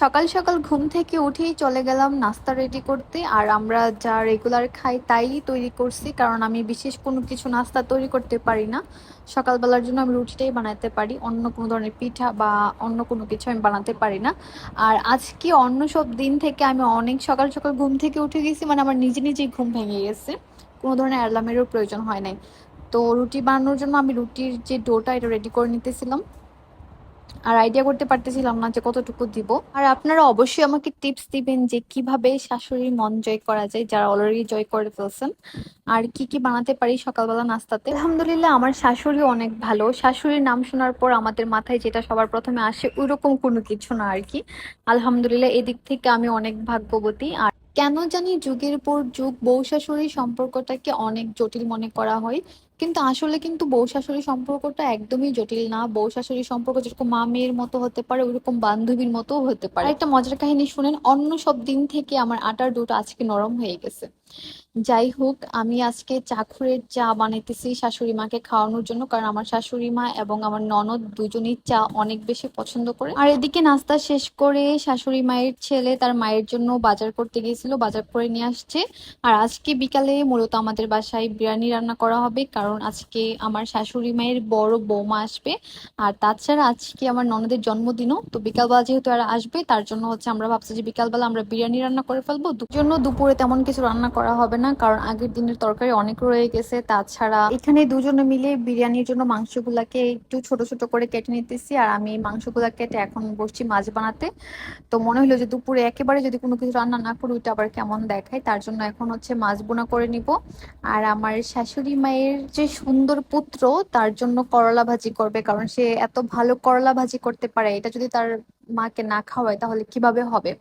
সকাল সকাল ঘুম থেকে উঠেই চলে গেলাম, নাস্তা রেডি করতে। আর আমরা যা রেগুলার খাই তাই তৈরি করছি, কারণ আমি বিশেষ কোনো কিছু নাস্তা তৈরি করতে পারি না। সকালবেলার জন্য আমি রুটিটাই বানাতে পারি, অন্য কোনো ধরনের পিঠা বা অন্য কোনো কিছু আমি বানাতে পারি না। আর আজকে অন্য সব দিন থেকে আমি অনেক সকাল সকাল ঘুম থেকে উঠে গেছি মানে আমার নিজে নিজেই ঘুম ভেঙে গেছে। কোনো ধরনের অ্যালার্মেরও প্রয়োজন হয় নাই। তো রুটি বানানোর জন্য আমি রুটির যে ডোটা এটা রেডি করে নিতেছিলাম। আর আইডিয়া করতে পারতেছিলাম না যে কতটুকু দিব। আর আপনারা অবশ্যই আমাকে টিপস দিবেন যে কীভাবে শাশুড়ির মন জয় করা যায়, যারা অলরেডি জয় করে ফেলছেন। আর কি কি বানাতে পারি সকালবেলা নাস্তাতে। আলহামদুলিল্লাহ, আমার শাশুড়ি অনেক ভালো। শাশুড়ির নাম শোনার পর আমাদের মাথায় যেটা সবার প্রথমে আসে, ওইরকম কোনো কিছু না আর কি। আলহামদুলিল্লাহ, এদিক থেকে আমি অনেক ভাগ্যবতী। আর কেন জানি যুগের পর যুগ বউ শাশুড়ির সম্পর্কটাকে অনেক জটিল মনে করা হয়। কিন্তু আসলে কিন্তু বউ শাশুড়ি সম্পর্কটা একদমই জটিল না। বউ শাশুড়ি সম্পর্ক যেরকম মা মেয়ের মতো হতে পারে ওইরকম বান্ধবীর মতো হতে পারে। একটা মজার কাহিনী শুনেন, অন্য সব দিন থেকে আমার আটার দুটো আজকে নরম হয়ে গেছে। যাই হোক আমি আজকে চাখুরের চা বানাইতেছি শাশুড়ি মাকে খাওয়ানোর জন্য, কারণ আমার শাশুড়ি মা এবং আমার ননদ দুজনেই চা অনেক বেশি পছন্দ করে। আর এদিকে নাস্তা শেষ করে শাশুড়ি মায়ের ছেলে তার মায়ের জন্য বাজার করতে গিয়েছিল, বাজার করে নিয়ে আসছে। আর আজকে বিকালে মূলত আমাদের বাসায় বিরিয়ানি রান্না করা হবে, কারণ আজকে আমার শাশুড়ি মায়ের বড় বৌমা আসবে। আর তাছাড়া আজকে আমার ননদের জন্মদিনও, তো বিকালবেলা যেহেতু এরা আসবে, তার জন্য হচ্ছে আমরা ভাবছি যে বিকালবেলা আমরা বিরিয়ানি রান্না করে ফেলব। জন্য দুপুরে তেমন কিছু রান্না করা হবে না, কারণ আগের দিনের তরকারি অনেক রয়ে গেছে। তাছাড়া এখানে দুজনে মিলে বিরিয়ানির জন্য মাংসগুলাকে একটু ছোট ছোট করে কেটে নিতেছি, আর আমি মাংসগুলা কেটে এখন বসছি মাছ বানাতে। তো মনে হলো যে দুপুরে একেবারে যদি কোনো কিছু রান্না না করি, ওইটা আবার কেমন দেখায়? তার জন্য এখন হচ্ছে মাছ বোনা করে নিব। আর আমার শাশুড়ি মায়ের যে সুন্দর পুত্র, তার জন্য করলা ভাজি করবে, কারণ সে এত ভালো করলা ভাজি করতে পারে। এটা যদি তার মাকে না খাওয়াই তাহলে কীভাবে হবে?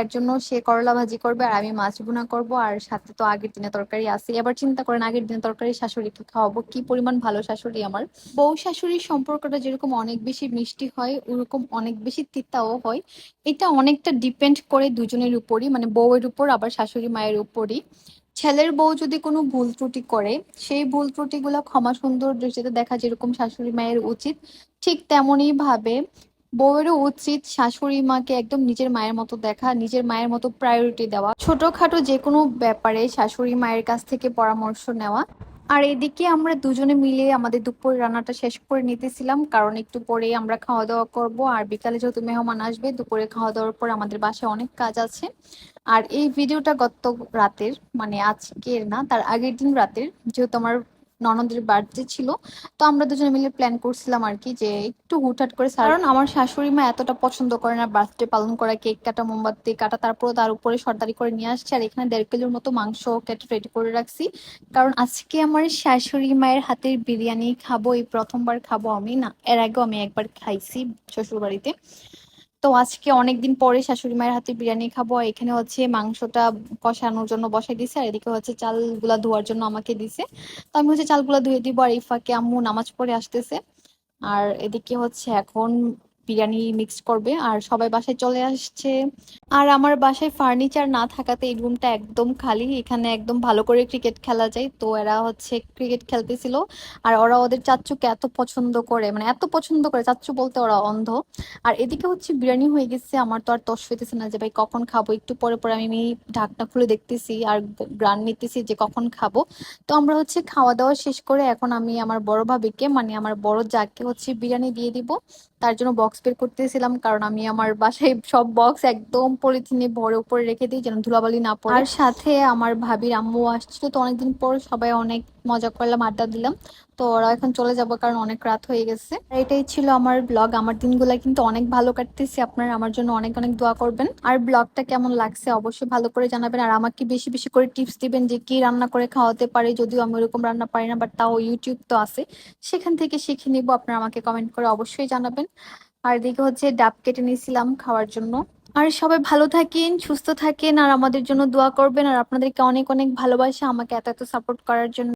এর জন্য সে করলা ভাজি করবে আর আমি মাছ ভুনা করব আর সাথে তো আগের দিনে তরকারি আছে এবার চিন্তা করেন আগের দিনে তরকারি শাশুড়িকে খাওয়াবো। কি পরিমাণ ভালো শাশুড়ি আমার। বউ শাশুড়ির সম্পর্কটা যেরকম অনেক বেশি মিষ্টি হয়, ওরকম অনেক বেশি তিতাও হয়। এটা অনেকটা ডিপেন্ড করে দুজনের উপরই মানে বউয়ের উপর, আবার শাশুড়ি মায়ের উপরই। ছেলের বউ যদি কোনো ভুল ত্রুটি করে, সেই ভুল ত্রুটিগুলো ক্ষমা সুন্দর দৃষ্টিতে দেখা যেরকম শাশুড়ি মায়ের উচিত, ঠিক তেমনই ভাবে বউয়েরও উচিত শাশুড়ি মাকে একদম নিজের মায়ের মতো দেখা, নিজের মায়ের মতো প্রায়োরিটি দেওয়া। ছোটখাটো যে কোনো ব্যাপারে শাশুড়ি মায়ের কাছ থেকে পরামর্শ নেওয়া। আর এদিকে আমরা দুজনে মিলে আমাদের দুপুর রান্নাটা শেষ করে নিতেছিলাম, কারণ একটু পরে আমরা খাওয়া দাওয়া করব। আর বিকালে যেহেতু মেহমান আসবে, দুপুরে খাওয়া দাওয়ার পর আমাদের বাসায় অনেক কাজ আছে। আর এই ভিডিওটা গত রাতের মানে আজকের না, তার আগের দিন রাতের, যেহেতু আমার ননদের বার্থডে ছিল, তো আমরা দুজনে মিলে প্ল্যান করছিলাম আর কি যে একটু হুটহাট করে কারণ আমার শাশুড়ি মা এতটা পছন্দ করে না বার্থডে পালন করা কেক কাটা, মোমবাতি কাটা তারপর তার উপরে সর্দারি করে নিয়ে আসছে আর এখানে দেড় কিলোর মতো মাংস কেটে রেডি করে রাখছি। কারণ আজকে আমার শাশুড়ি মায়ের হাতের বিরিয়ানি খাব, এই প্রথমবার খাব আমি, না, এর আগেও আমি একবার খাইছি শ্বশুর বাড়িতে তো আজকে অনেকদিন পরে শাশুড়ি মায়ের হাতে বিরিয়ানি খাব এখানে হচ্ছে মাংসটা কষানোর জন্য বসাই দিছে, আর এদিকে হচ্ছে চালগুলা ধোয়ার জন্য আমাকে দিছে। তো আমি হচ্ছে চালগুলা ধুয়ে দিব, আর ইফাকে আম্মু নামাজ পড়ে আসতেছে। আর এদিকে হচ্ছে এখন বিরিয়ানি মিক্স করবে, আর সবাই বাসায় চলে আসছে। আর আমার বাসায় ফার্নিচার না থাকাতে এই রুমটা একদম খালি, এখানে একদম ভালো করে ক্রিকেট খেলা যায়। তো এরা হচ্ছে ক্রিকেট খেলতেছিল, আর ওরা ওদের চাচ্চুকে এত পছন্দ করে মানে এত পছন্দ করে, চাচ্চু বলতে ওরা অন্ধ। আর এদিকে হচ্ছে বিরিয়ানি হয়ে গেছে, আমার তো আর তস হইতেছে না যে, ভাই, কখন খাব? একটু পরে পরে আমি ঢাকনা খুলে দেখতেছি, আর গ্রান নিতেছি যে, কখন খাব? তো আমরা হচ্ছে খাওয়া দাওয়া শেষ করে এখন আমি আমার বড় ভাবিকে মানে আমার বড় যাকে হচ্ছে বিরিয়ানি দিয়ে দিব, তার জন্য বক্স বের করতেছিলাম, কারণ আমি আমার বাসায় সব বক্স একদম পলিথিনে ভরে উপরে রেখে দিই, যেন ধুলাবালি না পড়ে। আর সাথে আমার ভাবির আম্মু আসছিল, তো অনেকদিন পর সবাই অনেক মজা করলাম, আড্ডা দিলাম। তো ওরা এখন চলে যাব, কারণ অনেক রাত হয়ে গেছে। এটাই ছিল আমার ব্লগ আমার দিনগুলো কিন্তু অনেক ভালো কাটতেছে, আপনারা আমার জন্য অনেক অনেক দোয়া করবেন। আর ব্লগটা কেমন লাগছে অবশ্যই ভালো করে জানাবেন, আর আমাকে বেশি বেশি করে টিপস দিবেন যে কি রান্না করে খাওয়াতে পারে, যদিও আমি ওরকম রান্না পারি না বাট তাও ইউটিউব তো আছে। সেখান থেকে শিখে নিব, আপনারা আমাকে কমেন্ট করে অবশ্যই জানাবেন। আর দিকে হচ্ছে ডাব কেটে নিয়েছিলাম খাওয়ার জন্য। আর সবাই ভালো থাকেন, সুস্থ থাকেন, আর আমাদের জন্য দোয়া করবেন। আর আপনাদেরকে অনেক অনেক ভালোবাসা। আমাকে এত এত সাপোর্ট করার জন্য।